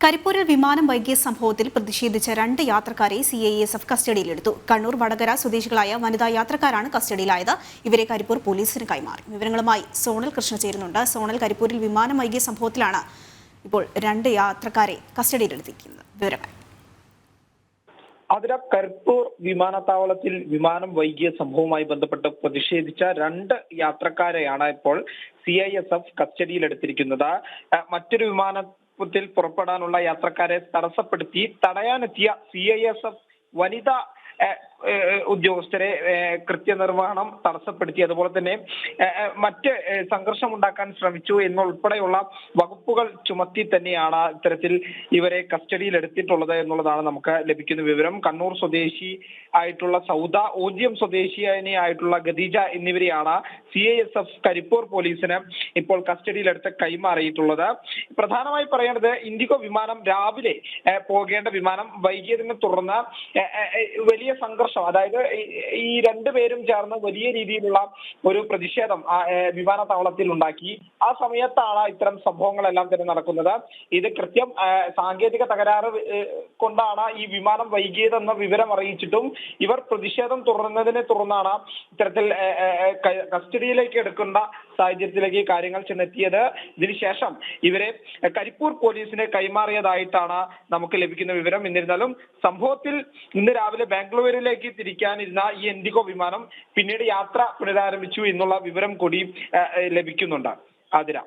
കരിപ്പൂരിൽ വിമാനം വൈകിയ സംഭവത്തിൽ പ്രതിഷേധിച്ച രണ്ട് യാത്രക്കാരെ സി ഐ എസ് എഫ് കസ്റ്റഡിയിലെടുത്തു. കണ്ണൂർ വടകര സ്വദേശികളായ വനിതാ യാത്രക്കാരാണ് കസ്റ്റഡിയിലായത്. ഇവരെ കരിപ്പൂർ പോലീസിന് കൈമാറി. വിവരങ്ങളുമായി സോണൽ കൃഷ്ണ ചേരുന്നുണ്ട്. സോണൽ കരിപ്പൂരിൽ വിമാനം വൈകിയ സംഭവത്തിലാണ് ഇപ്പോൾ രണ്ട് യാത്രക്കാരെ കസ്റ്റഡിയിലെടുത്തിരിക്കുന്നത്. വിവരങ്ങൾ. അതിര കരിപ്പൂർ വിമാനത്താവളത്തിൽ വിമാനം വൈകിയ സംഭവവുമായി ബന്ധപ്പെട്ട് പ്രതിഷേധിച്ച രണ്ട് യാത്രക്കാരെയാണ് ഇപ്പോൾ സി ഐ എസ് എഫ് കസ്റ്റഡിയിലെടുത്തിരിക്കുന്നത്. മറ്റൊരു മറ്റൊരു വിമാനത്തിൽ പുറപ്പെടാനുള്ള യാത്രക്കാരെ തടസ്സപ്പെടുത്തി തടയാനെത്തിയ സി ഐ എസ് എഫ് വനിതാ ഉദ്യോഗസ്ഥരെ കൃത്യനിർവഹണം തടസ്സപ്പെടുത്തി. അതുപോലെ തന്നെ മറ്റ് സംഘർഷം ഉണ്ടാക്കാൻ ശ്രമിച്ചു എന്നുൾപ്പെടെയുള്ള വകുപ്പുകൾ ചുമത്തി തന്നെയാണ് ഇത്തരത്തിൽ ഇവരെ കസ്റ്റഡിയിൽ എടുത്തിട്ടുള്ളത് എന്നുള്ളതാണ് നമുക്ക് ലഭിക്കുന്ന വിവരം. കണ്ണൂർ സ്വദേശി ആയിട്ടുള്ള സൗദ ഓജിയം സ്വദേശിയായ ആയിട്ടുള്ള ഖദീജ എന്നിവരെയാണ് C I S F Karipur പോലീസിന് ഇപ്പോൾ കസ്റ്റഡിയിലെടുത്ത് കൈമാറിയിട്ടുള്ളത്. പ്രധാനമായി പറയേണ്ടത് ഇൻഡിഗോ വിമാനം രാവിലെ പോകേണ്ട വിമാനം വൈകിയതിനെ തുടർന്ന് ഏഹ് വലിയ സംഘർഷം. അതായത് ഈ- രണ്ടു രണ്ടുപേരും ചേർന്ന് വലിയ രീതിയിലുള്ള ഒരു പ്രതിഷേധം വിമാനത്താവളത്തിൽ ഉണ്ടാക്കി. ആ സമയത്താണ് ഇത്തരം സംഭവങ്ങളെല്ലാം തന്നെ നടക്കുന്നത്. ഇത് കൃത്യം സാങ്കേതിക തകരാറ് കൊണ്ടാണ് ഈ വിമാനം വൈകിയതെന്ന വിവരം അറിയിച്ചിട്ടും ഇവർ പ്രതിഷേധം തുടർന്നതിനെ തുടർന്നാണ് ഇത്തരത്തിൽ കസ്റ്റഡിയിലേക്ക് എടുക്കേണ്ട സാഹചര്യത്തിലേക്ക് കാര്യങ്ങൾ ചെന്നെത്തിയത്. ഇതിനുശേഷം ഇവരെ കരിപ്പൂർ പോലീസിന് കൈമാറിയതായിട്ടാണ് നമുക്ക് ലഭിക്കുന്ന വിവരം. എന്നിരുന്നാലും സംഭവത്തിൽ ഇന്ന് രാവിലെ ബാംഗ്ലൂരിലേക്ക് തിരിക്കാനിരുന്ന ഈ എൻഡിഗോ വിമാനം പിന്നീട് യാത്ര പുനരാരംഭിച്ചു എന്നുള്ള വിവരം കൂടി ലഭിക്കുന്നുണ്ട്. ആതിര.